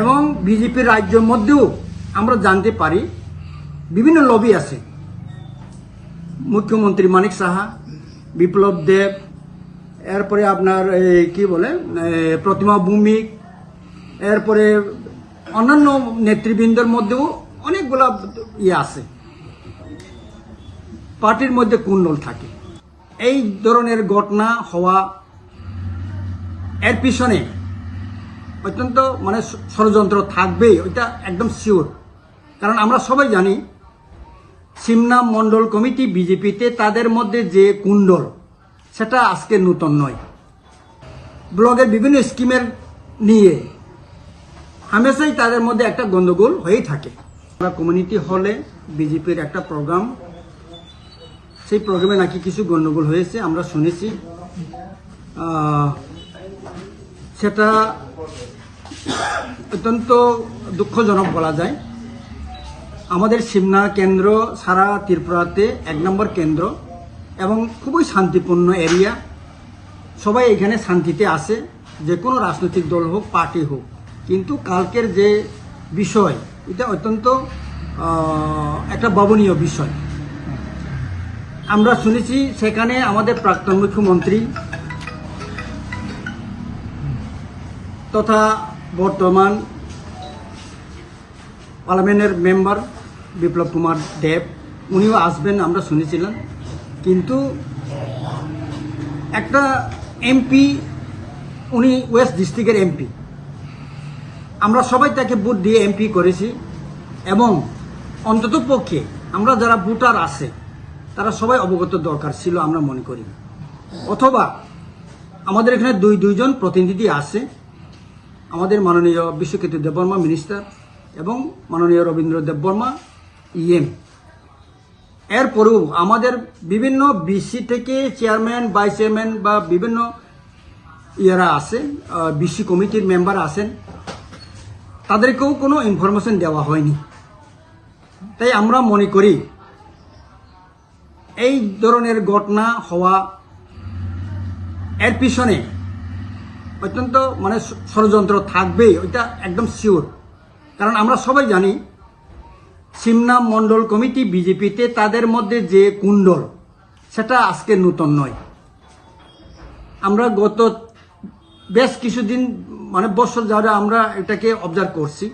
এবং বিজেপির রাজ্যের মধ্যেও আমরা জানতে পারি বিভিন্ন লবি আছে। মুখ্যমন্ত্রী মানিক সাহা বিপ্লব দেব এরপরে আপনার এই, কি বলে প্রতিমা ভৌমিক এরপরে অন্যান্য নেতৃবৃন্দের মধ্যেও অনেকগুলা ইয়ে আছে। পার্টির মধ্যে কুণ্ডল থাকে? এই ধরনের ঘটনা হওয়া এর পিছনে অত্যন্ত মানে ষড়যন্ত্র থাকবেই, ওইটা একদম শিওর কারণ আমরা সবাই জানি, সিমনা মণ্ডল কমিটি বিজেপিতে তাদের মধ্যে যে কুণ্ডল, সেটা আজকে নূতন নয়। ব্লগের বিভিন্ন স্কিমের নিয়ে হামেশাই তাদের মধ্যে একটা গন্ডগোল হয়েই থাকে। আমরা কমিউনিটি হলে বিজেপির একটা প্রোগ্রাম, সেই প্রোগ্রামে নাকি কিছু গন্ডগোল হয়েছে, আমরা শুনেছি। সেটা অত্যন্ত দুঃখজনক বলা যায়। আমাদের সিমনা কেন্দ্র সারা ত্রিপুরাতে এক নম্বর কেন্দ্র এবং খুবই শান্তিপূর্ণ এরিয়া। সবাই এখানে শান্তিতে আসে যে কোনো রাজনৈতিক দল হোক, পার্টি হোক। কিন্তু কালকের যে বিষয়, এটা অত্যন্ত একটা ভাবনীয় বিষয়। আমরা শুনেছি সেখানে আমাদের প্রাক্তন মুখ্যমন্ত্রী তথা বর্তমান পার্লামেন্টের মেম্বার বিপ্লব কুমার দেব, উনিও আসবেন, আমরা শুনেছিলাম। কিন্তু একটা এমপি, উনি ওয়েস্ট ডিস্ট্রিক্টের এমপি। আমরা সবাই তাকে ভোট দিয়ে এমপি করেছি এবং অন্তত পক্ষে আমরা যারা ভোটার আছে, তারা সবাই অবগত দরকার ছিল, আমরা মনে করি। অথবা আমাদের এখানে দুই দুইজন প্রতিনিধি আছে আমাদের মাননীয় বিশ্বকৃত দেববর্মা মিনিস্টার এবং মাননীয় রবীন্দ্র দেববর্মা ইএম। এরপরেও আমাদের বিভিন্ন বিসি থেকে চেয়ারম্যান, ভাইস চেয়ারম্যান বা বিভিন্ন ইয়ারা আছে বিসি কমিটির মেম্বার আছেন, তাদেরকেও কোনো ইনফরমেশন দেওয়া হয়নি। তাই আমরা মনে করি, এই ধরনের ঘটনা হওয়া এর পিছনে অত্যন্ত মানে ষড়যন্ত্র থাকবেই, ওইটা একদম শিওর কারণ আমরা সবাই জানি সিমনা মণ্ডল কমিটি বিজেপিতে তাদের মধ্যে যে কুণ্ডল, সেটা আজকে নূতন নয়। আমরা গত বেশ কিছুদিন মানে বছর যারা আমরা এটাকে অবজার্ভ করছি।